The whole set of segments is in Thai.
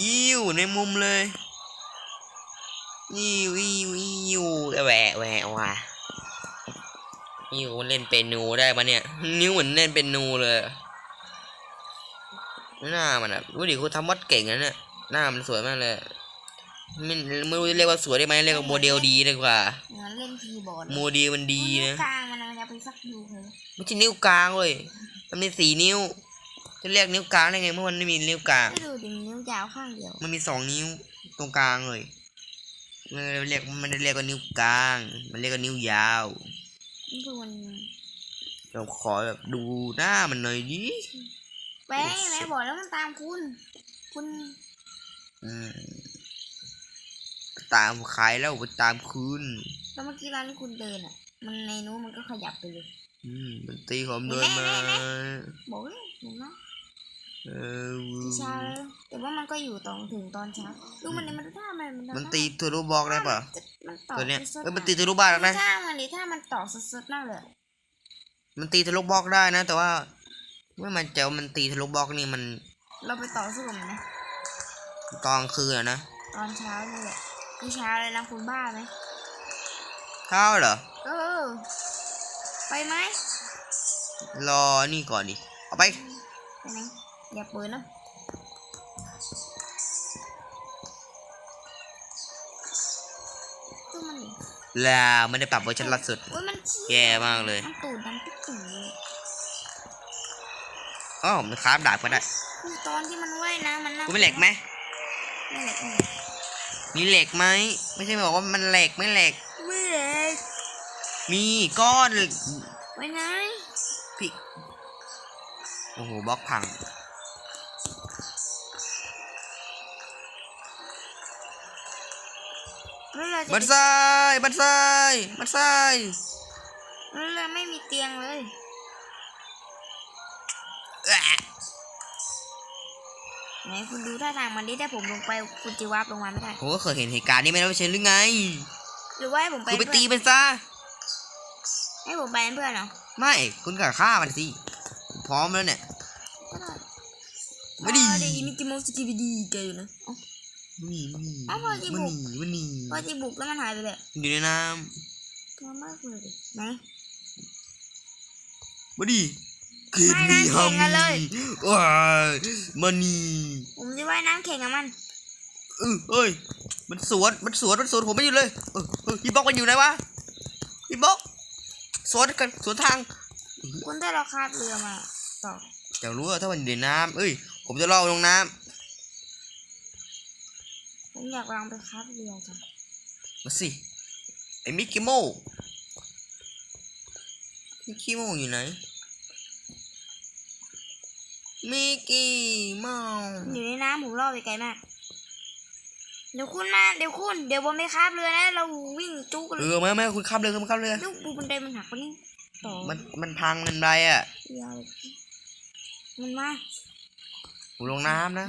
ยิ้วในมุมเลยยิ้วยิ้วยิ้วแหวะแหวะว่ะยิ้วมันเล่นเป็นนูได้ปะเนี่ย นิ้วเหมือนเล่นเป็นนูเลยหน้ามันอะรู้ดิคุณทำวัดเก่งนะเนี่ยหน้ามันสวยมากเลยไม่ไม่รู้จะเรียกว่าสวยได้ไหมเรียกว่าโมเดลดีดีกว่างั้นเล่นคีย์บอร์ดโมเดลมันดีนะกลางมันมันจะไปสักยูเลยไม่ใช่นิ้วกลางเว้ยมันมีสี่นิ้ว จะเรียกนิ้วกลางได้ไงเมื่อมันไม่มีนิ้วกลางไม่ดูดินิ้วยาวข้างเดียว มันมีสองนิ้วตรงกลางเลยมันเรียกมันได้เรียกว่านิ้วกลาง มันเรียกว่านิ้วยาวนี่คือมันเราขอแบบดูหน้ามันหน่อยดิแป้งไหนบอกแล้วมันตามคุณ คุณ อืมตามใครแล้วไปตามคืนแล้วเมื่อกี้ร้านที่คุณเดินอะ มันในนู้นมันก็ขยับไปเลย อืมมันตีผมเดินมาบอกเลยเห็นไหม เออที่เช้าแล้วแต่ว่ามันก็อยู่ตอนถึงตอนเช้าดูมันเนี่ยมันท่ามันมันตีตัวรูปบอกได้ปะมันต่อตัวเนี้ยสุดๆเออมันตีตัวรูปบ้านอะได้ถ้ามันนี่ถ้ามันต่อสุดๆนั่นเลยมันตีทะลุบล็อกได้นะ แต่ว่าเมื่อมันเจอมันตีทะลุบล็อกนี่มัน เราไปต่อสู้กับมันนะตอนกลางคืนอะนะตอนเช้านี่แหละที่เช้าเลยนะคุณบ้าไหมเช้าเหรอเออไปไหมรอนี่ก่อนดิเอาไปไปไหน อย่าเปิดนะตัวมันนี่ลาไม่ได้ปรับเวอร์ชันล่าสุด โอ้ยมันขี้แย่มากเลย มันตูดดำตุ๊กตู่เลยอ๋อมันคราฟดาบก็ได้ คือตอนที่มันว่ายน้ำมันน่ากูไม่เหล็กไหม ไม่เหล็กไม่เหล็กมีเหล็กไหม ไม่ใช่บอกว่ามันเหล็กไม่เหล็ก ไม่เหล็กมีก้อนไปไหนพี่โอ้โหบล็อกพัง แล้วเราจะบันไซายบันไซายบันไซายแล้วเราไม่มีเตียงเลยแอะไหนคุณดูท่าทางมันดิถ้าผมลงไปคุณจะวาร์ปลงมาไม่ได้ผมก็เคยเห็นเหตุการณ์นี้ไม่ได้ไม่ใช่หรือไง หรือว่าให้ผมไปคือไปเป็นตีเพื่อนมันซะให้ผมไปเป็นเพื่อนเหรอไม่คุณก็ฆ่ามันสิผมพร้อมแล้วเนี่ยก็ได้ไม่ดีอ๋อเดี๋ยวมิกกี้เมาส์สกีบีดีแกอยู่นะเอ้า มันหนีมันหนีอ้าวพอจะบุมันกหนีมันหนีพอจะบุกแล้วมันหายไปเลยอยู่ในน้ตัวมากเลยดิไหนำมาดิเกไม่มีนะฮัมแข่งกันเลย ว้ายมันนีผมจะว่ายน้ำแข่งกับมัน เออเอ้ยมันสวนมันสวนมันสวนผมไม่หยุดเลยเออเออพี่บล็อกมันอยู่ไหนวะพี่บล็อกสวนกันสวนทาง คุณได้เราคาบเรือมาต่ออยากรู้ว่าถ้ามันอยู่ในน้ำเอ้ย ผมจะล่อมันลงน้ ผมอยากลองไปคาบเรือจังำมาสิ ไอ้มิกกี้โมมิกกี้โมอยู่ไหน มิกกี้เมาอยู่ในน้ำผมล่อไปไกลมาก เดี๋ยวคุณมาเดี๋ยวคุณ เดี๋ยวผมไปคาบเรือนะ เราวิ่งจุกกันเออไม่ไม่คุณข้ามเลยคุณข้ามเลยลูกปูบันไดมันหักปะนี่ต่อมันมันพังมันไรอะเรือเลยมันมาผมลงน้ำนะ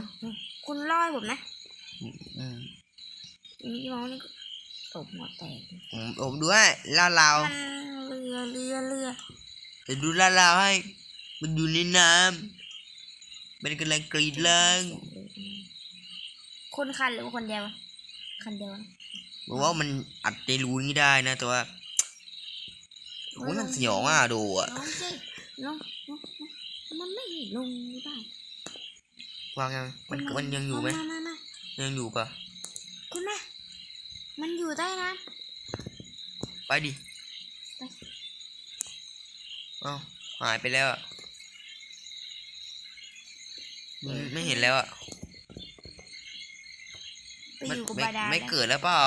คุณล่อให้ผมนะ อืมมิกกี้เมาส์นี่ก็ตบหัวแตกเลยผมผมดูให้ลาดลาวมันเรือเรือเรือจะดูลาดลาวให้ มันอยู่ในน้ำมันกำลังกรีดแรงคนคันหรือว่าคนเดียววะคันเดียวนะบอกว่ามันอัดในรูนี้ได้นะแต่ว่าโอ้ยมันสยองอะดูอะน้องสิน้องน้องน้องมันไม่ลงได้วางยังมันมันยังอยู่ไหมมามามา ยังอยู่ปะคุณแม่มันอยู่ใต้น้ไปดิเอ้าหายไปแล้วอะอืมไม่เห็นแล้วอะำไปมันอยู่กับไม่บาดาลไม่นะเกิดแล้วเปล่า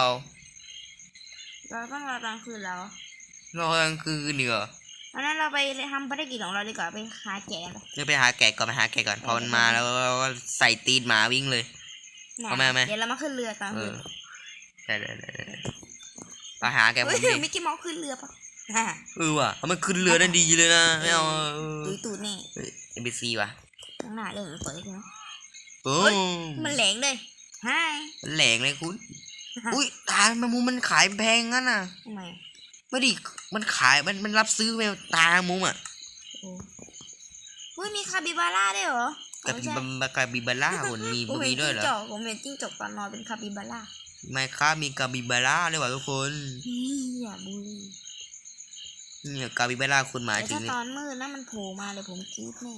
เราต้องรอกลางคืนแล้วรอกลางคืนเหรอเพราะนั้นเราไปทำภารกิจของเราดีกว่าไปหาแกะกันเดี๋ยวไปหาแกะก่อนไปหาแกะก่อนพอมันมาแล้วก็ใส่ตีนหมาวิ่งเลยน่ะ เอาไหมเอาไหมเดี๋ยวเรามาขึ้นเรือตอนเอคือนได้ได้ได้ได้ไปหาแกะผมเฮ้ยดิมิกกี้เมาส์ขึ้นเรือปะฮ่าเออว่ะเอามันขึ้นเรือได้ดีเลยนะไม่เอาเออตุยตูดนี่เอ็มบีซีว่ะข้างหน้าเรื่องมันเปิดขึ้นโอ้เฮ้ย มันแหลงเลยฮายมันแหลงเลยคุณ อุ้ยตายแมงมุมมันขายแพงงั้นน่ะ ทำไมไม่ดิมันขายมันมันรับซื้อแมวตาแมงมุมอะโอ้เฮ้ยมีคาบิบาร่าด้วยเหรอ กาบิบากาบิบาร่าคนมีผมเห็มีนด้วยจิ้งเหรอจอกผมเห็นจิ้งจอกตอนนอนเป็นคาปิบาร่าไม่ครับมีกาบิบาร่าเลยว่ะทุกคนนี่อย่าบูลลี่เนี่ยกาบิบาร่าคุณหมายแต่ถึถ้างเนี่ยตอนมืดนะมันโผล่มาเลยผมกรี๊ดแน่